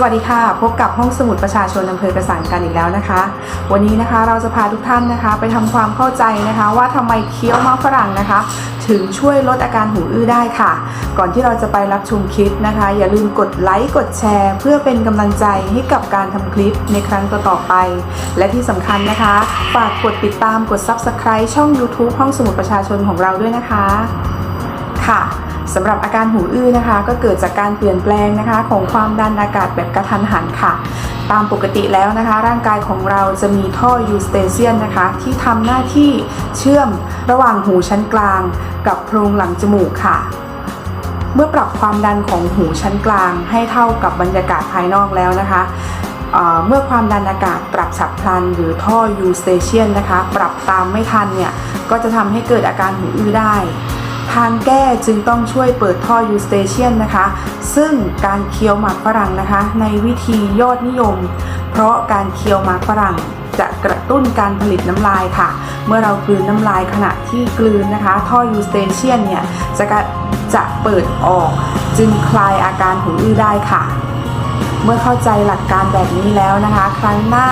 สวัสดีค่ะ พบกับห้องสมุดประชาชนอำเภอกระสังกันอีกแล้วนะคะ วันนี้นะคะเราจะพาทุกท่านนะคะ ไปทำความเข้าใจนะคะ ว่าทำไมเคี้ยวมะฝรั่งนะคะ ถึงช่วยลดอาการหูอื้อได้ค่ะ ก่อนที่เราจะไปรับชมคลิปนะคะ อย่าลืมกดไลค์กดแชร์ เพื่อเป็นกำลังใจให้กับการทำคลิปในครั้งต่อๆไป และที่สำคัญนะคะฝากกดติดตามกด Subscribe ช่อง YouTube ห้องสมุดประชาชนของเราด้วยนะคะค่ะ สำหรับอาการหูอื้อนะคะ ก็เกิดจากการเปลี่ยนแปลงนะคะ ของความดันอากาศแบบกระทันหันค่ะ ตามปกติแล้วนะคะ ร่างกายของเราจะมีท่อยูสเตเซียนนะคะ ที่ทำหน้าที่เชื่อมระหว่างหูชั้นกลาง กับโพรงหลังจมูกค่ะเมื่อปรับความดันของหูชั้นกลางให้เท่ากับบรรยากาศภายนอกแล้วนะคะเเมื่อความดันอากาศปรับฉับพลัน หรือท่อยูสเตเชียนนะคะ ปรับตามไม่ทันเนี่ย ก็จะทำให้เกิดอาการหูอื้อได้ ทางแก้จึงต้องช่วยเปิดท่อยูสเตเชียนนะคะ ซึ่งการเคี้ยวหมากฝรั่งนะคะ ในวิธียอดนิยม เพราะการเคี้ยวหมากฝรั่งจะกระตุ้นการผลิตน้ำลายค่ะ เมื่อเรากลืนน้ำลายขณะที่กลืนนะคะ ท่อยูสเตเชียนเนี่ยจะจะเปิดออก จึงคลายอาการหูอื้อได้ค่ะ เมื่อเข้าใจหลักการแบบนี้แล้วนะคะ ครั้งหน้า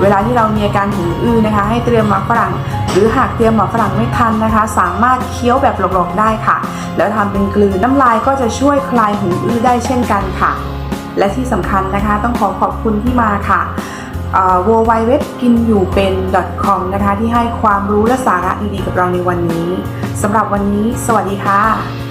เวลาที่เรามีอาการหูอื้อนะคะ ให้เตรียมหมากฝรั่ง หรือหากเตรียมหมากฝรั่งไม่ทันนะคะ สามารถเคี้ยวแบบหลอกๆได้ค่ะ แล้วทำเป็นกลืนน้ำลายก็จะช่วยคลายหูอื้อได้เช่นกันค่ะ และที่สำคัญนะคะต้องขอขอบคุณที่มาค่ะ w w w กินอยู่เป็น .com นะคะที่ให้ความรู้และสาระดีๆกับเราในวันนี้สำหรับวันนี้ สวัสดีค่ะ